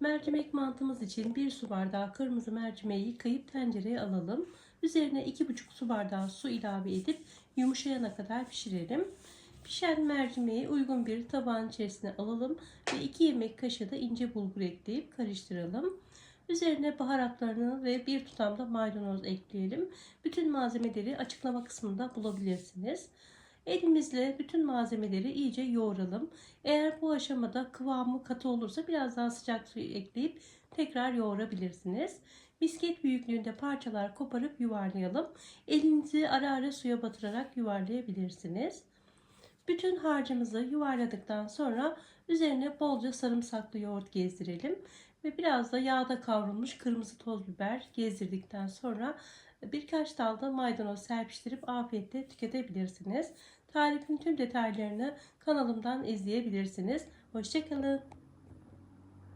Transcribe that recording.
Mercimek mantımız için 1 su bardağı kırmızı mercimeği yıkayıp tencereye alalım. Üzerine 2,5 su bardağı su ilave edip yumuşayana kadar pişirelim. Pişen mercimeği uygun bir tabağın içerisine alalım ve 2 yemek kaşığı da ince bulgur ekleyip karıştıralım. Üzerine baharatlarını ve bir tutam da maydanoz ekleyelim. Bütün malzemeleri açıklama kısmında bulabilirsiniz. Elimizle bütün malzemeleri iyice yoğuralım. Eğer bu aşamada kıvamı katı olursa biraz daha sıcak suyu ekleyip tekrar yoğurabilirsiniz. Misket büyüklüğünde parçalar koparıp yuvarlayalım. Elinizi ara ara suya batırarak yuvarlayabilirsiniz. Bütün harcımızı yuvarladıktan sonra üzerine bolca sarımsaklı yoğurt gezdirelim ve biraz da yağda kavrulmuş kırmızı toz biber gezdirdikten sonra birkaç dal da maydanoz serpiştirip afiyetle tüketebilirsiniz. Tarifin tüm detaylarını kanalımdan izleyebilirsiniz. Hoşçakalın.